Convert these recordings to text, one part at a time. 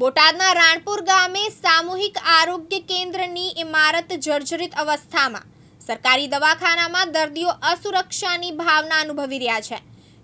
બોટાદના રાણપુર ગામે સામૂહિક આરોગ્ય કેન્દ્રની ઇમારત જર્જરિત અવસ્થામાં. સરકારી દવાખાનામાં દર્દીઓ અસુરક્ષાની ભાવના અનુભવી રહ્યા છે.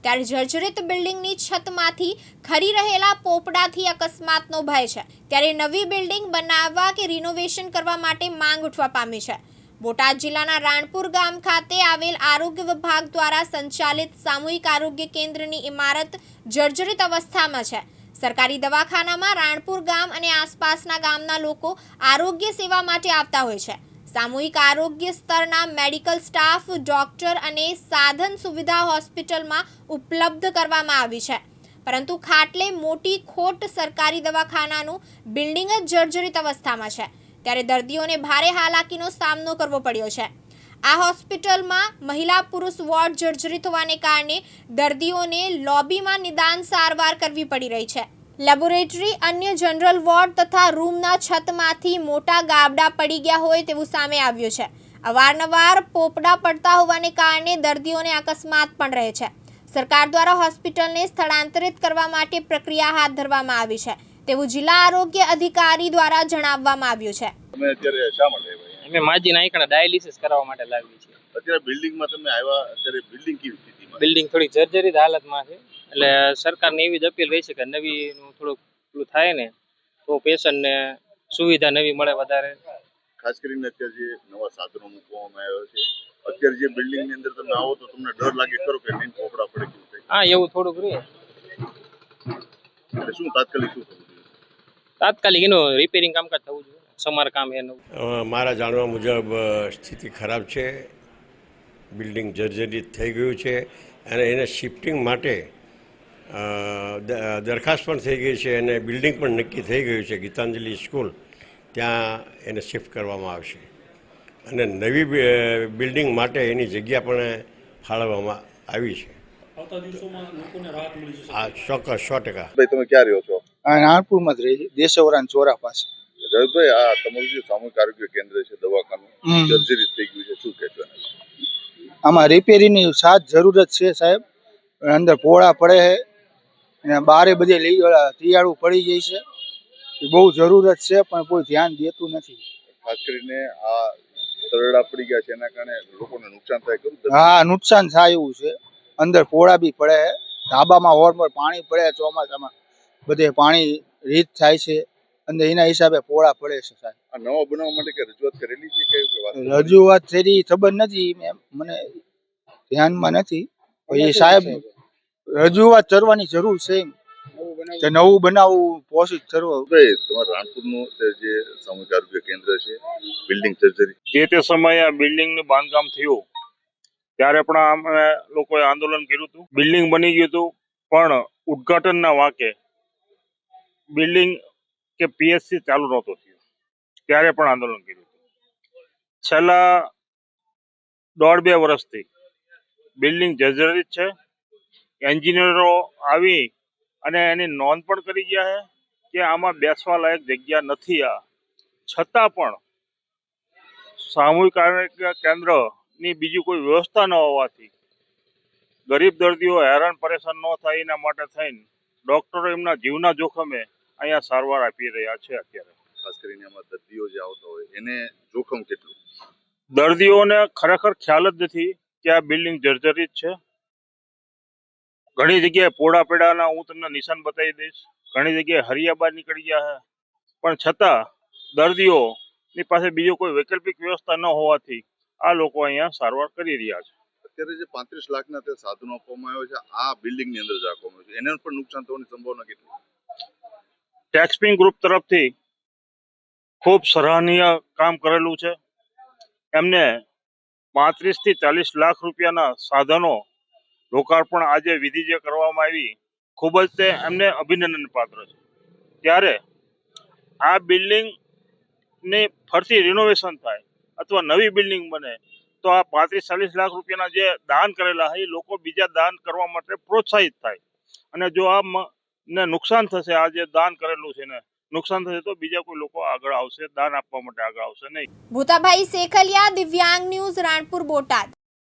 ત્યારે જર્જરિત બિલ્ડિંગની છતમાંથી ખરી રહેલા પોપડાથી અકસ્માતનો ભય છે. ત્યારે નવી બિલ્ડિંગ બનાવવા કે રિનોવેશન કરવા માટે માંગ ઉઠવા પામી છે. બોટાદ જિલ્લાના રાણપુર ગામ ખાતે આવેલ આરોગ્ય વિભાગ દ્વારા સંચાલિત સામૂહિક આરોગ્ય કેન્દ્રની ઇમારત જર્જરિત અવસ્થામાં છે. સરકારી દવાખાનામાં રાણપુર ગામ અને આસપાસના ગામના લોકો આરોગ્ય સેવા માટે આવતા હોય છે. સામૂહિક આરોગ્ય સ્તરના મેડિકલ સ્ટાફ, ડોક્ટર અને સાધન સુવિધા હોસ્પિટલમાં ઉપલબ્ધ કરવામાં આવી છે. પરંતુ ખાટલે મોટી ખોટ સરકારી દવાખાનાનું બિલ્ડિંગ જ જર્જરિત અવસ્થામાં છે. ત્યારે દર્દીઓને ભારે હાલાકીનો સામનો કરવો પડ્યો છે. આ હોસ્પિટલમાં મહિલા પુરુષ વોર્ડ જર્જરિત હોવાને કારણે દર્દીઓને લોબીમાં નિદાન સારવાર કરવી પડી રહી છે. લેબોરેટરી અન્ય જનરલ વોર્ડ તથા રૂમના છતમાંથી મોટા ગાબડા પડી ગયા હોય તેવું સામે આવ્યું છે. અવારનવાર પોપડા પડતા હોવાને કારણે દર્દીઓને અકસ્માત પણ રહે છે. સરકાર દ્વારા હોસ્પિટલને સ્થળાંતરિત કરવા માટે પ્રક્રિયા હાથ ધરવામાં આવી છે. તેવું જિલ્લા આરોગ્ય અધિકારી દ્વારા જણાવવામાં આવ્યું છે. અમે માજી આંકડા ડાયાલિસિસ કરાવવા માટે લાવી છે અત્યારે બિલ્ડિંગમાં તમે આવ્યા અત્યારે બિલ્ડિંગ કેવી સ્થિતિમાં? બિલ્ડિંગ થોડી જર્જરિત હાલતમાં છે. એટલે સરકારને એવી જ અપીલ રહી છે કે નવીનું થોડુંક પેલું થાય ને તો પેશન્ટને સુવિધા નવી મળે વધારે. ખાસ કરીને અત્યારે જે નવા સાધનો મૂકવામાં આવ્યા છે અત્યારે જે બિલ્ડિંગની અંદર તમે આવો તો તમને ડર લાગે ખરો કે નહીં પોપડા પડે કેવું થાય હા એવું થોડુંક રહે. એટલે શું તાત્કાલિક શું થવું તાત્કાલિક એનું રિપેરિંગ કામકાજ થવું જોઈએ. સમારકામ એનું મારા જાણવા મુજબ સ્થિતિ ખરાબ છે. બિલ્ડિંગ જર્જરિત થઈ ગયું છે અને એને શિફ્ટિંગ માટે દરખાસ્ત પણ થઈ ગઈ છે અને બિલ્ડિંગ પણ નક્કી થઈ ગયું છે ગીતાંજલિ સ્કૂલ. ત્યાં એને શિફ્ટ કરવામાં આવશે. અને નવી બિલ્ડિંગ માટે એની જગ્યા પણ ફાળવવામાં આવી છે. આવતા દિવસોમાં લોકોને રાહત મળી જશે. આ ચોક્કસ સો ટકા. ભાઈ તમે ક્યાં રહ્યો છો? આ જ રહી છે દેશવરાન ચોરા પાસે. જયભાઈ આ તમારું જે સામૂહિક આરોગ્ય કેન્દ્ર છે દવાખાનું. જર્જરિત થઈ ગયું છે. શું કહેશો આમાં રિપેરીની સાત જરૂરત છે સાહેબ. અંદર પોળા પડે છે. અને બારે બધે લઈ તિયાળું પડી જાય છે. એ બહુ જરૂરત છે પણ કોઈ ધ્યાન દેતું નથી. ખાસ કરીને આ તરડા પડી ગયા છે એના કારણે લોકોને નુકસાન થાય ખરું? હા નુકસાન થાય એવું છે. અંદર પોળા બી પડે છે. ધાબામાં હોરમાં પાણી પડે ચોમાસામાં. બધે પાણી રીત થાય છે. અને એના હિસાબે પોળા પડે છે સાહેબ. આ નવો બનાવવા માટે કે રજૂઆત કરેલી છે કે એવું કે વાત રજૂઆત થઈ ખબર નથી મને ધ્યાનમાં નથી. એ સાહેબ રજૂઆત કરવાની જરૂર છે તે નવું બનાવવું પોષિત કરવું. તમારા રાણપુરનું જે સામૂહિક આરોગ્ય કેન્દ્ર છે બિલ્ડિંગ સર્જરી જે તે સમયે આ બિલ્ડિંગનું બાંધકામ થયું ત્યારે પણ અમે લોકોએ આંદોલન કર્યું હતું. બિલ્ડિંગ બની ગયું હતું પણ ઉદ્ઘાટનના વાંકે બિલ્ડિંગ કે પીએસસી ચાલુ નહોતો થયું. ત્યારે પણ આંદોલન કર્યું છેલ્લા દોઢ બે વર્ષથી બિલ્ડિંગ જર્જરિત છે. એન્જિનિયરો આવી અને એની નોંધ પણ કરી ગયા છે કે આમાં બેસવા લાયક જગ્યા નથી આ. છતાં પણ સામૂહિક આરોગ્ય કેન્દ્રની બીજી કોઈ વ્યવસ્થા ન હોવાથી ગરીબ દર્દીઓ હેરાન પરેશાન ન થાય એના માટે થઈને ડોક્ટરો એમના જીવના જોખમે અહીંયા સારવાર આપી રહ્યા છે અત્યારે. ખાસ કરીને આમાં દર્દીઓ જે આવતા હોય એને જોખમ કેટલું? દર્દીઓને ખરેખર ખ્યાલ જ નથી કે આ બિલ્ડિંગ જર્જરિત છે. ઘણી જગ્યાએ પોડા પેડાના હું તમને નિશાન બતાવી દઈશ. ઘણી જગ્યાએ હરિયા બહાર નીકળી ગયા છે. પણ છતાં દર્દીઓની પાસે બીજો કોઈ વૈકલ્પિક વ્યવસ્થા ન હોવાથી આ લોકો અહીંયા સારવાર કરી રહ્યા છે. અત્યારે જે પાંત્રીસ લાખના તે સાધનો આપવામાં આવ્યો છે આ બિલ્ડિંગની અંદર જ આપવામાં આવ્યું છે. એને પણ નુકસાન થવાની સંભાવના કેટલી? ટેક્સપિંગ ગ્રુપ તરફથી ખૂબ સરાહનીય કામ કરેલું છે. એમને પાંત્રીસથી ચાલીસ લાખ રૂપિયાના સાધનો લોકાર્પણ આજે વિધિ જે કરવામાં આવી, ખૂબ જ તે એમને અભિનંદન પાત્ર છે. ત્યારે આ બિલ્ડિંગની ફરતી રિનોવેશન થાય અથવા નવી બિલ્ડિંગ બને, તો આ પાંત્રીસ ચાલીસ લાખ રૂપિયાના જે દાન કરેલા હોય એ લોકો બીજા દાન કરવા માટે પ્રોત્સાહિત થાય. અને જો આ ને નુકસાન થશે. આ જે દાન કરેલું છે ને, નુકસાન થશે તો બીજા કોઈ લોકો આગળ આવશે, દાન આપવા માટે આગળ આવશે નહીં. ભૂતાભાઈ શેખલિયા દિવ્યાંગ ન્યૂઝ, રાણપુર, બોટાદ.